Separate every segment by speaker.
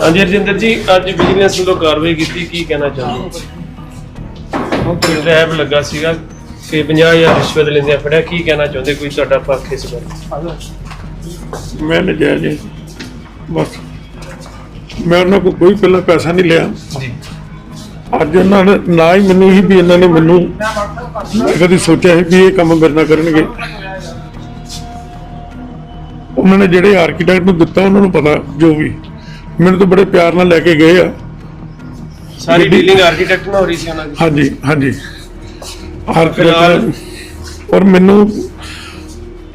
Speaker 1: ਹਾਂਜੀ ਰਜਿੰਦਰ ਜੀ ਅੱਜ ਵਿਜੀਲੈਂਸ ਵੱਲੋਂ ਕਾਰਵਾਈ ਕੀਤੀ ਕੀ ਕਹਿਣਾ ਚਾਹੁੰਦੇ ਹੋ ਟ੍ਰੈਪ ਲੱਗਾ ਸੀਗਾ ਕਿ 50000 ਰਿਸ਼ਵਤ ਲੈਂਦੇ ਫੜਿਆ ਕੀ ਕਹਿਣਾ ਚਾਹੁੰਦੇ ਕੋਈ ਤੁਹਾਡਾ ਪੱਖ ਇਸ ਬਾਰੇ?
Speaker 2: ਮੈਂ ਨਜਾਇਜ਼। ਬਸ। ਮੈਂ ਉਹਨਾਂ ਕੋਲ ਕੋਈ ਪਹਿਲਾਂ ਪੈਸਾ ਨਹੀਂ ਲਿਆ।
Speaker 1: ਜੀ।
Speaker 2: ਅੱਜ ਉਹਨਾਂ ਨੇ ਨਾ ਹੀ ਮੈਨੂੰ ਹੀ ਵੀ ਇਹਨਾਂ ਨੇ ਮੈਨੂੰ ਮੈਂ ਕਦੀ ਸੋਚਿਆ ਸੀ ਵੀ ਇਹ ਕੰਮ ਮੇਰੇ ਨਾਲ ਕਰਨਗੇ। ਉਹਨਾਂ ਨੇ ਜਿਹੜੇ ਆਰਕੀਟੈਕਟ ਨੂੰ ਦਿੱਤਾ ਉਹਨਾਂ ਨੂੰ ਪਤਾ ਜੋ ਵੀ। ਮੈਨੂੰ ਤਾਂ ਬੜੇ ਪਿਆਰ ਨਾਲ ਲੈ ਕੇ ਗਏ ਆ।
Speaker 1: ਸਾਰੀ ਡੀਲਿੰਗ ਆਰਕੀਟੈਕਟ ਨਾਲ ਹੋ ਰਹੀ ਸੀ ਉਹਨਾਂ ਦੀ।
Speaker 2: ਹਾਂਜੀ ਹਾਂਜੀ।
Speaker 1: ਫਿਲਹਾਲ-
Speaker 2: ਆਰਕੀਟੈਕਟ ਔਰ ਮੈਨੂੰ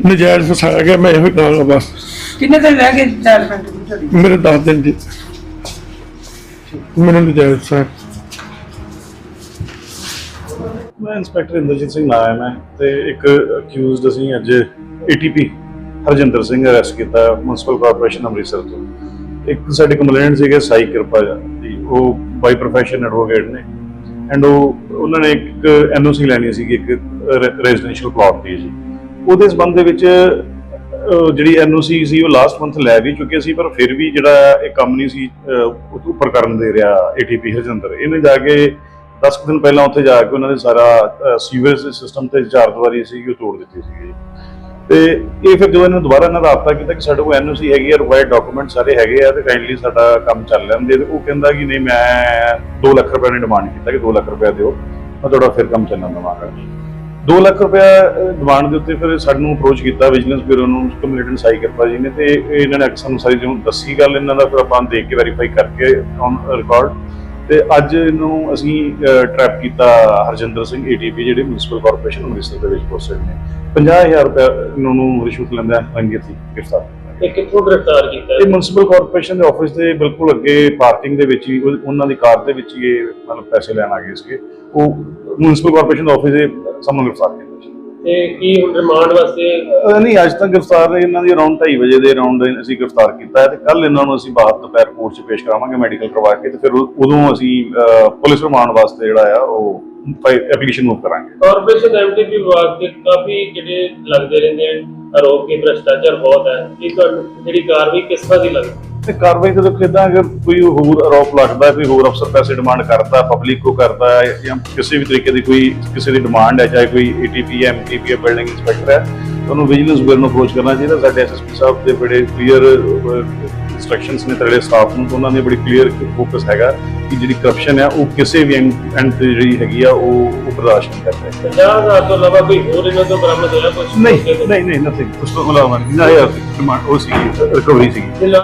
Speaker 2: ਨਜਾਇਜ਼ ਫਸਾਇਆ ਗਿਆ ਮੈਂ ਇਹੋ ਹੀ ਕਹਾਂਗਾ ਬਸ।
Speaker 3: ਕਿੰਨੇ ਦਿਨ ਰਹਿ ਗਏ ਦੀ ਤੁਹਾਡੀ?
Speaker 2: ਮੇਰੇ 10 ਦਿਨ ਜੀ। ਮੈਨੂੰ ਨਜਾਇਜ਼ ਫਸਾਇਆ।
Speaker 4: ਮੈਂ ਇੰਸਪੈਕਟਰ ਇੰਦਰਜੀਤ ਸਿੰਘ ਨਾਮ ਹੈ ਮੈਂ ਤੇ ਇੱਕ ਅਕਿਊਜ਼ਡ ਅਸੀਂ ਅੱਜ ਏਟੀਪੀ ਹਰਜਿੰਦਰ ਸਿੰਘ ਅਰੈਸਟ ਕੀਤਾ ਮਿਊਨਿਸਪਲ ਕਾਰਪੋਰੇਸ਼ਨ ਅੰਮ੍ਰਿਤਸਰ ਤੋਂ। ਇੱਕ ਸਾਡੇ ਕੰਪਲੇਂਟ ਸੀਗੇ ਸਾਈ ਕਿਰਪਾ ਜੀ ਉਹ ਬਾਈ ਪ੍ਰੋਫੈਸ਼ਨ ਐਡਵੋਕੇਟ ਨੇ। ਐਂਡ ਉਹ ਉਹਨਾਂ ਨੇ ਇੱਕ ਐਨਓਸੀ ਲੈਣੀ ਸੀਗੀ ਇੱਕ ਰੈਜ਼ੀਡੈਂਸ਼ੀਅਲ ਪਲਾਟ ਦੀ ਜੀ। ਉਹਦੇ ਸੰਬੰਧ ਦੇ ਵਿੱਚ ਅਹ, ਜਿਹੜੀ ਐਨਓਸੀ ਸੀ ਉਹ ਲਾਸਟ ਮੰਥ ਲੈ ਵੀ ਚੁੱਕੇ ਸੀ ਪਰ ਫਿਰ ਵੀ ਜਿਹੜਾ ਇਹ ਕੰਮ ਨਹੀਂ ਸੀ ਉੱਪਰ ਕਰਨ ਦੇ ਰਿਹਾ ਏਟੀਪੀ ਹਰਜਿੰਦਰ। ਇਹਨੇ ਜਾ ਕੇ 10 ਕੁ ਦਿਨ ਪਹਿਲਾਂ ਉੱਥੇ ਜਾ ਕੇ ਉਹਨਾਂ ਨੇ ਸਾਰਾ ਸੀਵਰੇਜ ਸਿਸਟਮ ਤੇ ਚਾਰ ਦੀਵਾਰੀ ਸੀ ਉਹ ਤੋੜ ਦਿੱਤੀ ਸੀ ਤੇ ਇਹ ਫਿਰ ਜਦੋਂ ਇਹਨਾਂ ਨੇ ਦੁਬਾਰਾ ਇਹਨਾਂ ਦਾ ਆਪਤਾ ਕੀਤਾ ਕਿ ਸਾਡੇ ਕੋਲ ਐਨਓਸੀ ਹੈਗੀ ਹੈ ਰਿਕੁਆਇਰਡ ਡਾਕੂਮੈਂਟ ਸਾਰੇ ਹੈਗੇ ਆ ਤੇ ਕਾਈਂਡਲੀ ਸਾਡਾ ਕੰਮ ਚੱਲ ਲੈਂਦੇ ਤੇ ਉਹ ਕਹਿੰਦਾ ਕਿ ਨਹੀਂ ਮੈਂ 2 ਲੱਖ ਰੁਪਏ ਨੇ ਡਿਮਾਂਡ ਕੀਤਾ ਕਿ 2 ਲੱਖ ਰੁਪਏ ਦਿਓ, ਮੈਂ ਤੁਹਾਡਾ ਫਿਰ ਕੰਮ ਚੱਲਣ ਦਵਾਂਗਾ। 2 ਲੱਖ ਰੁਪਏ ਡਿਮਾਂਡ ਦੇ ਉੱਤੇ ਫਿਰ ਸਾਨੂੰ ਅਪਰੋਚ ਕੀਤਾ ਵਿਜੀਲੈਂਸ ਬਿਊਰੋ ਨੂੰ ਕੰਪਲੀਟਨ ਸਾਈ ਕਿਰਪਾ ਜੀ ਨੇ, ਤੇ ਇਹਨਾਂ ਨੇ ਸਾਨੂੰ ਸਾਰੀ ਜਿਹਨੂੰ ਦੱਸੀ ਗੱਲ, ਇਹਨਾਂ ਦਾ ਫਿਰ ਆਪਾਂ ਦੇਖ ਕੇ ਵੈਰੀਫਾਈ ਕਰਕੇ ਔਨ ਰਿਕਾਰਡ ਤੇ ਅੱਜ ਇਹਨੂੰ ਅਸੀਂ ਟਰੈਪ ਕੀਤਾ ਹਰਜਿੰਦਰ ਸਿੰਘ ਏਟੀਪੀ ਜਿਹੜੇ ਮਿਊਨਿਸਪਲ ਕਾਰਪੋਰੇਸ਼ਨ ਅੰਮ੍ਰਿਤਸਰ ਦੇ ਵਿੱਚ ਪੋਸਟਡ ਨੇ। 50000 ਰੁਪਏ ਇਹਨਾਂ ਨੂੰ ਰਿਸ਼ਵਤ ਲੈਂਦਾ ਰੰਗੇ ਸੀ ਗ੍ਰਿਫਤਾਰ।
Speaker 1: ਇਹ ਕਿੱਥੋਂ ਗ੍ਰਿਫਤਾਰ ਕੀਤਾ?
Speaker 4: ਇਹ ਮਿਊਨਿਸਪਲ ਕਾਰਪੋਰੇਸ਼ਨ ਦੇ ਆਫਿਸ ਦੇ ਬਿਲਕੁਲ ਅੱਗੇ ਪਾਰਕਿੰਗ ਦੇ ਵਿੱਚ ਹੀ ਉਹ- ਉਹਨਾਂ ਦੀ ਕਾਰ ਦੇ ਵਿੱਚ ਹੀ ਇਹ ਮਤਲਬ ਪੈਸੇ ਲੈਣ ਆ ਗਏ ਸੀਗੇ। ਉਹ ਮਿਊਨਿਸਪਲ ਕਾਰਪੋਰੇਸ਼ਨ ਦੇ ਆਫਿਸ ਦੇ ਸਾਹਮਣੇ ਗ੍ਰਿਫਤਾਰ ਕੀਤਾ ਸੀ।
Speaker 1: ਤੇ ਕੀ ਹੁਣ ਰਿਮਾਂਡ ਵਾਸਤੇ?
Speaker 4: ਅਹ ਨਹੀਂ ਅੱਜ ਤੱਕ ਗ੍ਰਿਫਤਾਰ ਇਹਨਾਂ ਦੀ ਅਰਾਊਂਡ 2:30 ਵਜੇ ਦੇ ਅਰਾਊਂਡ ਅਸੀਂ ਗ੍ਰਿਫਤਾਰ ਕੀਤਾ ਹੈ ਤੇ ਕੱਲ ਇਹਨਾਂ ਨੂੰ ਅਸੀਂ ਬਾਅਦ ਦੁਪਹਿਰ ਕੋਰਟ 'ਚ ਪੇਸ਼ ਕਰਾਵਾਂਗੇ ਮੈਡੀਕਲ ਕਰਵਾ ਕੇ ਤੇ ਫਿਰ ਉਹ- ਉਦੋਂ ਅਸੀਂ ਅਹ, ਪੁਲਿਸ ਰਿਮਾਂਡ ਵਾਸਤੇ ਜਿਹੜਾ ਆ ਉਹ ਐਪਲੀਕੇਸ਼ਨ ਮੂਵ ਕਰਾਂਗੇ।
Speaker 1: ਕਾਰਪੋਰੇਸ਼ਨ ਐਮਟੀਪੀ ਵਿਭਾਗ ਤੇ ਕਾਫੀ ਜਿਹੜੇ ਲੱਗਦੇ ਰਹਿੰਦੇ ਆ ਆਰੋਪ ਕਿ ਭ੍ਰਸ਼ਟਾਚਾਰ ਬਹੁਤ ਹੈ। ਕੀ ਤੁਹਾਨੂੰ ਜਿਹੜੀ ਕਾਰਵਾਈ ਕਿਸ ਤਰ੍ਹਾਂ ਦੀ ਲੱਗਦੀ?
Speaker 4: ਤੇ ਕਾਰਵਾਈ ਦੇਖੋ ਇਦਾਂ ਅਗਰ ਕੋਈ ਹੋਰ ਆਰੋਪ ਲੱਗਦਾ ਕੋਈ ਹੋਰ ਅਫਸਰ ਪੈਸੇ ਡਿਮਾਂਡ ਕਰਦਾ ਪਬਲਿਕ ਕੋ ਕਰਦਾ ਹੈ ਜਾਂ ਕਿਸੇ ਵੀ ਤਰੀਕੇ ਦੀ ਕੋਈ ਕਿਸੇ ਦੀ ਡਿਮਾਂਡ ਹੈ ਚਾਹੇ ਕੋਈ ਏਟੀਪੀ ਹੈ ਐਮਟੀਪੀ ਹੈ ਬਿਲਡਿੰਗ ਇੰਸਪੈਕਟਰ ਹੈ ਤੁਹਾਨੂੰ ਵਿਜੀਲੈਂਸ ਬਿਊਰੋ ਨੂੰ ਅਪਰੋਚ ਕਰਨਾ ਚਾਹੀਦਾ। ਸਾਡੇ ਐਸਐਸਪੀ ਸਾਹਿਬ ਦੇ ਬੜੇ ਕਲੀਅਰ ਇਨਸਟਰਕਸ਼ਨਸ ਨੇ ਤੇਰੇ ਸਟਾਫ ਨੂੰ ਉਹਨਾਂ ਨੇ ਬੜੀ ਕਲੀਅਰ ਫੋਕਸ ਹੈਗਾ ਕਿ ਜਿਹੜੀ ਕਰਪਸ਼ਨ ਹੈ ਉਹ ਕਿਸੇ ਵੀ ਐਂਡ ਤੇ ਜਿਹੜੀ ਹੈਗੀ ਆ ਉਹ ਉਹ ਬਰਦਾਸ਼ਤ ਨਹੀਂ ਕਰਦੇ
Speaker 1: 50000 ਤੋਂ ਇਲਾਵਾ ਕੋਈ ਹੋਰ ਇਹਨਾਂ ਤੋਂ ਬਰਾਮਦ ਹੋਇਆ ਕੁਝ
Speaker 4: ਨਹੀਂ ਨਹੀਂ ਨਹੀਂ ਨਥਿੰਗ ਉਸ ਤੋਂ ਇਲਾਵਾ ਨਹੀਂ। ਨਾ ਯਾਰ ਡਿਮਾਂਡ ਉਹ ਸੀ ਰਿਕਵਰੀ ਸੀ